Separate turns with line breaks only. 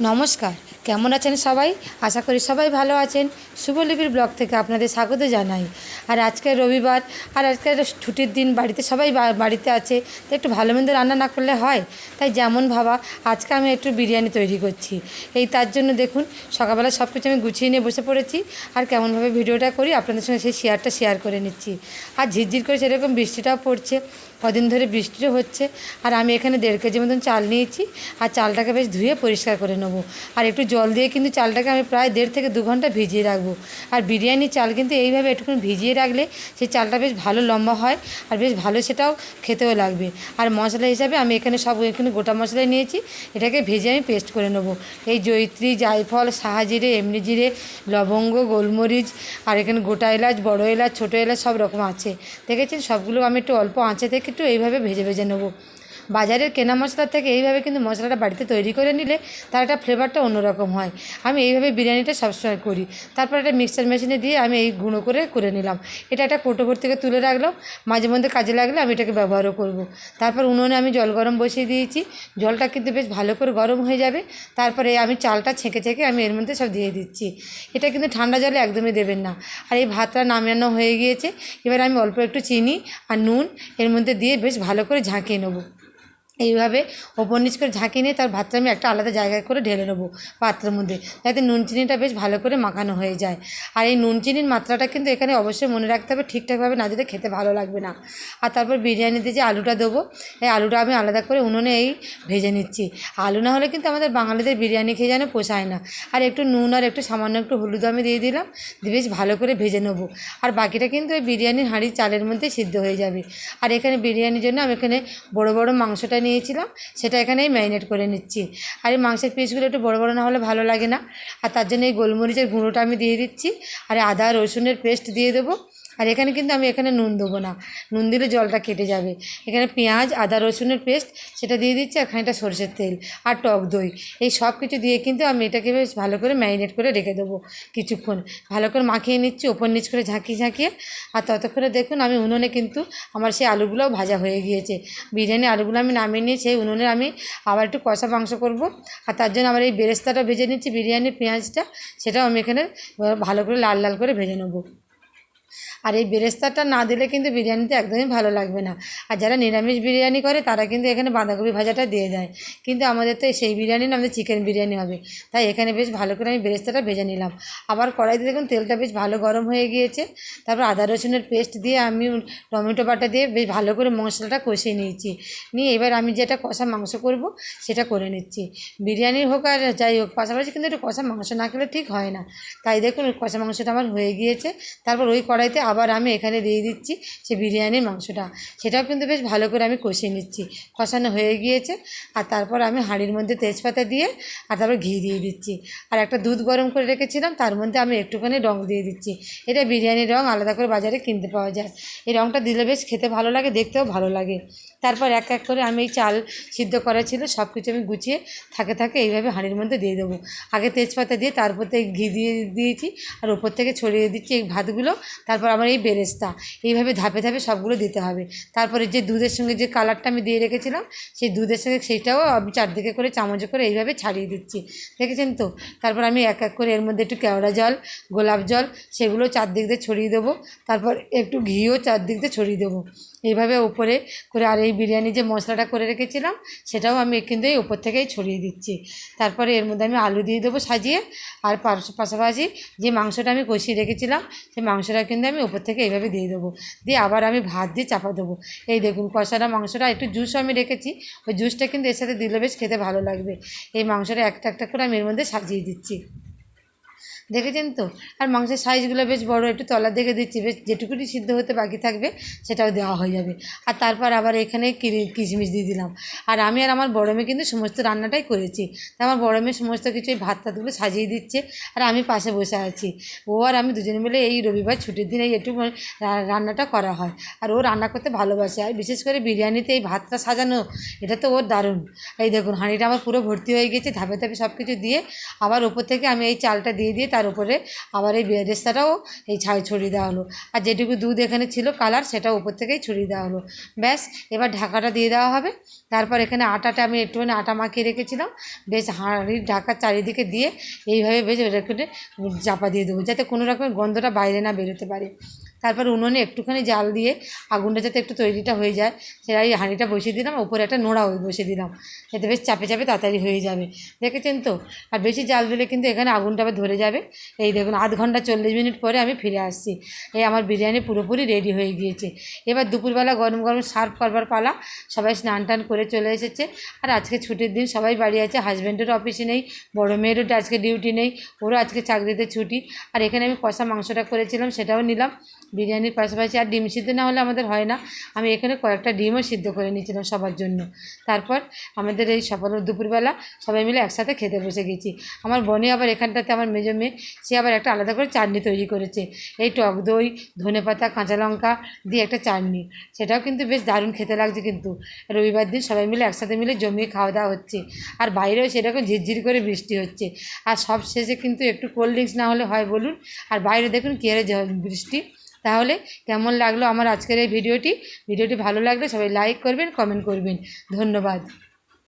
নমস্কার। কেমন আছেন সবাই? আশা করি সবাই ভালো আছেন। শুভলিপির ব্লগ থেকে আপনাদের স্বাগত জানাই। আর আজকে রবিবার, আর আজকে ছুটির দিন, বাড়িতে সবাই বাড়িতে আছে তো একটু ভালো মন্দ রান্না না করলে হয়? তাই যেমন ভাবা, আজকে আমি একটু বিরিয়ানি তৈরি করছি। এই তার জন্য দেখুন, সকালবেলা সব কিছু আমি গুছিয়ে নিয়ে বসে পড়েছি, আর কেমনভাবে ভিডিওটা করি, আপনাদের সঙ্গে সেই শেয়ারটা শেয়ার করে নিচ্ছি। আর ঝিরঝির করে সেরকম বৃষ্টিটাও পড়ছে, কদিন ধরে বৃষ্টিও হচ্ছে, আর আমি এখানে দেড় কেজি মতন চাল নিয়েছি, আর চালটাকে বেশ ধুয়ে পরিষ্কার করে নেব। আর একটু জল দিয়ে কিন্তু চালটাকে আমি প্রায় দেড় থেকে দু ঘণ্টা ভিজিয়ে রাখব। আর বিরিয়ানির চাল কিন্তু এইভাবে একটুখানি ভিজিয়ে রাখলে সেই চালটা বেশ ভালো লম্বা হয় আর বেশ ভালো সেটাও খেতেও লাগবে। আর মশলা হিসাবে আমি এখানে সব এখানে গোটা মশলা নিয়েছি, এটাকে ভেজে আমি পেস্ট করে নেব। এই জৈত্রী জায়ফল সাহাজিরে এমনি জিরে, লবঙ্গ, গোলমরিচ আর এখানে গোটা এলাচ, বড় এলাচ, ছোটো এলাচ সব রকম আছে। দেখেছেন? সবগুলো আমি একটু অল্প আঁচে থেকে একটু এইভাবে ভেজে ভেজে নেব। বাজারের কেনা মশলার থেকে এইভাবে কিন্তু মশলাটা বাড়িতে তৈরি করে নিলে তার একটা ফ্লেভারটা অন্যরকম হয়। আমি এইভাবে বিরিয়ানিটা সবসময় করি। তারপর একটা মিক্সার মেশিনে দিয়ে আমি এই গুঁড়ো করে করে নিলাম। এটা একটা কোটোভর থেকে তুলে রাখলাম। মাঝে মধ্যে কাজে লাগলে আমি এটাকে ব্যবহারও করব। তারপর উনুনে আমি জল গরম বসিয়ে দিয়েছি। জলটা কিন্তু বেশ ভালো করে গরম হয়ে যাবে। তারপরে আমি চালটা ছেঁকে ছেঁকে আমি এর মধ্যে সব দিয়ে দিচ্ছি। এটা কিন্তু ঠান্ডা জলে একদমই দেবেন না। আর এই ভাতটা নামানো হয়ে গিয়েছে। এবার আমি অল্প একটু চিনি আর নুন এর মধ্যে দিয়ে বেশ ভালো করে ঝাঁকিয়ে নেব। এইভাবে ওপর নিচ করে ঝাঁকিয়ে নিয়ে তার ভাতটা আমি একটা আলাদা জায়গায় করে ঢেলে নেব পাত্রের মধ্যে। যাতে নুন চিনিটা বেশ ভালো করে মাখানো হয়ে যায়। আর এই নুন চিনির মাত্রাটা কিন্তু এখানে অবশ্যই মনে রাখতে হবে, ঠিকঠাকভাবে না দিলে খেতে ভালো লাগবে না। আর তারপর বিরিয়ানিতে যে আলুটা দেবো, এই আলুটা আমি আলাদা করে উনুনে এই ভেজে নিচ্ছি। আলু না হলে কিন্তু আমাদের বাঙালিদের বিরিয়ানি খেয়ে যেন পোষায় না। আর একটু নুন আর একটু সামান্য একটু হলুদ আমি দিয়ে দিলাম, দিয়ে বেশ ভালো করে ভেজে নেব। আর বাকিটা কিন্তু ওই বিরিয়ানির হাঁড়ি চালের মধ্যে সিদ্ধ হয়ে যাবে। আর এখানে বিরিয়ানির জন্য আমি এখানে বড় বড় মাংসটা নিয়েছিলাম, সেটা এখানেই ম্যারিনেট করে নিচ্ছি। আর এই মাংসের পিসগুলো একটু বড় বড় না হলে ভালো লাগে না। আর তার জন্য এই গোলমরিচের গুঁড়োটা আমি দিয়ে দিচ্ছি। আর আদা রসুনের পেস্ট দিয়ে দেবো। আর এখানে কিন্তু আমি এখানে নুন দেবো না। নুন দিলে জলটা কেটে যাবে। এখানে পেঁয়াজ, আদা, রসুনের পেস্ট সেটা দিয়ে দিচ্ছি আর খানিকটা সরষের তেল আর টক দই। এই সব কিছু দিয়ে কিন্তু আমি এটাকে বেশ ভালো করে ম্যারিনেট করে রেখে দেবো কিছুক্ষণ। ভালো করে মাখিয়ে নিচ্ছি, ওপর নিচ করে ঝাঁকিয়ে ঝাঁকিয়ে। আর ততক্ষণে দেখুন আমি উনুনে কিন্তু আমার সেই আলুগুলোও ভাজা হয়ে গিয়েছে। বিরিয়ানি আলুগুলো আমি নামিয়ে নিয়ে সেই উনুনে আমি আবার একটু কষা মাংস করব। আর তার জন্য আমার এই বেরেস্তাটা ভেজে নিচ্ছি বিরিয়ানির পেঁয়াজটা, সেটাও আমি এখানে ভালো করে লাল লাল করে ভেজে নেব। আর এই বেরেস্তাটা না দিলে কিন্তু বিরিয়ানিতে একদমই ভালো লাগবে না। আর যারা নিরামিষ বিরিয়ানি করে, তারা কিন্তু এখানে বাঁধাকপি ভাজাটা দিয়ে দেয়। কিন্তু আমাদের তো সেই বিরিয়ানি না, আমাদের চিকেন বিরিয়ানি হবে। তাই এখানে বেশ ভালো করে আমি বেরেস্তাটা ভেজে নিলাম। আবার কড়াইতে দেখুন, তেলটা বেশ ভালো গরম হয়ে গিয়েছে। তারপর আদা রসুনের পেস্ট দিয়ে আমি টমেটো বাটা দিয়ে বেশ ভালো করে মশলাটা কষিয়ে নিয়েছি। নিয়ে এবার আমি যেটা কষা মাংস করব, সেটা করে নিচ্ছি। বিরিয়ানির হোক আর যাই হোক, পাশাপাশি কিন্তু একটু কষা মাংস না খেলে ঠিক হয় না। তাই দেখুন, কষা মাংসটা আমার হয়ে গিয়েছে। তারপর ওই কড়াইতে আবার আমি এখানে দিয়ে দিচ্ছি সে বিরিয়ানির মাংসটা। সেটাও কিন্তু বেশ ভালো করে আমি কষিয়ে নিচ্ছি। কষানো হয়ে গিয়েছে। আর তারপর আমি হাঁড়ির মধ্যে তেজপাতা দিয়ে আর তারপর ঘি দিয়ে দিচ্ছি। আর একটা দুধ গরম করে রেখেছিলাম, তার মধ্যে আমি একটুখানি রং দিয়ে দিচ্ছি। এটা বিরিয়ানির রং, আলাদা করে বাজারে কিনতে পাওয়া যায়। এই রংটা দিলে বেশ খেতে ভালো লাগে, দেখতেও ভালো লাগে। তারপর এক এক করে আমি এই চাল সিদ্ধ করা ছিল সব কিছু আমি গুছিয়ে থাকে থাকে এইভাবে হাঁড়ির মধ্যে দিয়ে দেবো। আগে তেজপাতা দিয়ে তারপর ঘি দিয়ে দিয়েছি। আর ওপর থেকে ছড়িয়ে দিচ্ছি এই ভাতগুলো। তারপর আমার এই বেরেস্তা। এইভাবে ধাপে ধাপে সবগুলো দিতে হবে। তারপরে যে দুধের সঙ্গে যে কালারটা আমি দিয়ে রেখেছিলাম, সেই দুধের সঙ্গে সেইটাও আমি চারদিকে করে চামচে করে এইভাবে ছাড়িয়ে দিচ্ছি। দেখেছেন তো? তারপর আমি এক এক করে এর মধ্যে একটু কেওড়া জল, গোলাপ জল, সেগুলো চারদিক দিয়ে ছড়িয়ে দেবো। তারপর একটু ঘিও চারদিক দিয়ে ছড়িয়ে দেবো। এইভাবে উপরে করে আর এই বিরিয়ানি যে মশলাটা করে রেখেছিলাম, সেটাও আমি কিন্তু এই উপর থেকেই ছড়িয়ে দিচ্ছি। তারপরে এর মধ্যে আমি আলু দিয়ে দেবো সাজিয়ে, আর পাশ- পাশাপাশি যে মাংসটা আমি কষিয়ে রেখেছিলাম, সেই মাংসটা কিন্তু আমি ওপর থেকে এইভাবে দিয়ে দেবো। দিয়ে আবার আমি ভাত দিয়ে চাপা দেবো। এই দেখুন কষাটা মাংসটা, একটু জুস আমি রেখেছি। ওই জুসটা কিন্তু এর সাথে দিলে বেশ খেতে ভালো লাগবে। এই মাংসটা একটা একটা করে আমি এর মধ্যে সাজিয়ে দিচ্ছি। দেখেছেন তো? আর মাংসের সাইজগুলো বেশ বড়, একটু তলার দিকে দিচ্ছি, বেশ যেটুকুনি সিদ্ধ হতে বাকি থাকবে, সেটাও দেওয়া হয়ে যাবে। আর তারপর আবার এখানে কিশমিশ দিয়ে দিলাম। আর আমি আর আমার বড় মেয়ে কিন্তু সমস্ত রান্নাটাই করেছি। তা আমার বড় মেয়ে সমস্ত কিছু এই ভাত টাতগুলো সাজিয়ে দিচ্ছে, আর আমি পাশে বসে আছি। ও আর আমি দুজনে মিলে এই রবিবার ছুটির দিন একটু রান্নাটা করা হয়। আর ও রান্না করতে ভালোবাসে। আর বিশেষ করে বিরিয়ানিতে এই ভাতটা সাজানো, এটা তো ওর দারুণ। এই দেখুন, হাঁড়িটা আমার পুরো ভর্তি হয়ে গেছে, ধাপে ধাপে সব কিছু দিয়ে আবার ওপর থেকে আমি এই চালটা দিয়ে দিয়ে তার উপরে আবার এই বেরেস্তাটাও এই ছাই ছড়িয়ে দেওয়া হলো। আর যেটুকু দুধ এখানে ছিল কালার সেটা উপর থেকেই ছড়িয়ে দেওয়া হলো। ব্যাস, এবার ঢাকাটা দিয়ে দেওয়া হবে। তারপর এখানে আটাটা আমি একটুখানি আটা মাখিয়ে রেখেছিলাম। বেশ হাঁড়ির ঢাকার চারিদিকে দিয়ে এইভাবে বেশ ওটাকে চাপা দিয়ে দেবো, যাতে কোনো রকমের গন্ধটা বাইরে না বেরোতে পারে। তারপর উনুনে একটুখানি জাল দিয়ে আগুনটা যাতে একটু তৈরিটা হয়ে যায় সেটাই হাঁড়িটা বসিয়ে দিলাম উপরে একটা নোড়া বসিয়ে দিলাম, যাতে বেশ চাপে চাপে তাড়াতাড়ি হয়ে যাবে। দেখেছেন তো? আর বেশি জাল দিলে কিন্তু এখানে আগুনটা আবার ধরে যাবে। এই দেখুন, আধ ঘণ্টা চল্লিশ মিনিট পরে আমি ফিরে আসছি। এই আমার বিরিয়ানি পুরোপুরি রেডি হয়ে গিয়েছে। এবার দুপুরবেলা গরম গরম সার্ভ করবার পালা, সবাই স্নান টান করে চলে এসেছে। আর আজকে ছুটির দিন সবাই বাড়ি আছে, হাজব্যান্ডেরও অফিসে নেই, বড়ো মেয়েরও আজকে ডিউটি নেই, ওরও আজকে চাকরিতে ছুটি। আর এখানে আমি কষা মাংসটা করেছিলাম, সেটাও নিলাম। বিরিয়ানির পাশাপাশি আর ডিম সিদ্ধ না হলে আমাদের হয় না। আমি এখানে কয়েকটা ডিমও সিদ্ধ করে নিয়েছিলাম সবার জন্য। তারপর আমাদের এই সকাল দুপুরবেলা সবাই মিলে একসাথে খেতে বসে গেছি। আমার বনে আবার এখানটাতে আমার মেজো মেয়ে, সে আবার একটা আলাদা করে চাটনি তৈরি করেছে। এই টক দই, ধনে পাতা, কাঁচা লঙ্কা দিয়ে একটা চাটনি। সেটাও কিন্তু বেশ দারুণ খেতে লাগছে কিন্তু। রবিবার দিন সবাই মিলে একসাথে মিলে জমিয়ে খাওয়া দাওয়া হচ্ছে। আর বাইরেও সেরকম ঝিরঝির করে বৃষ্টি হচ্ছে। আর সব শেষে কিন্তু একটু কোল্ড ড্রিঙ্কস না হলে হয় বলুন। আর বাইরে দেখুন কী বৃষ্টি। তাহলে কেমন লাগল আমার আজকের এই ভিডিওটি? ভিডিওটি ভালো লাগলে সবাই লাইক করবেন কমেন্ট করবেন। ধন্যবাদ।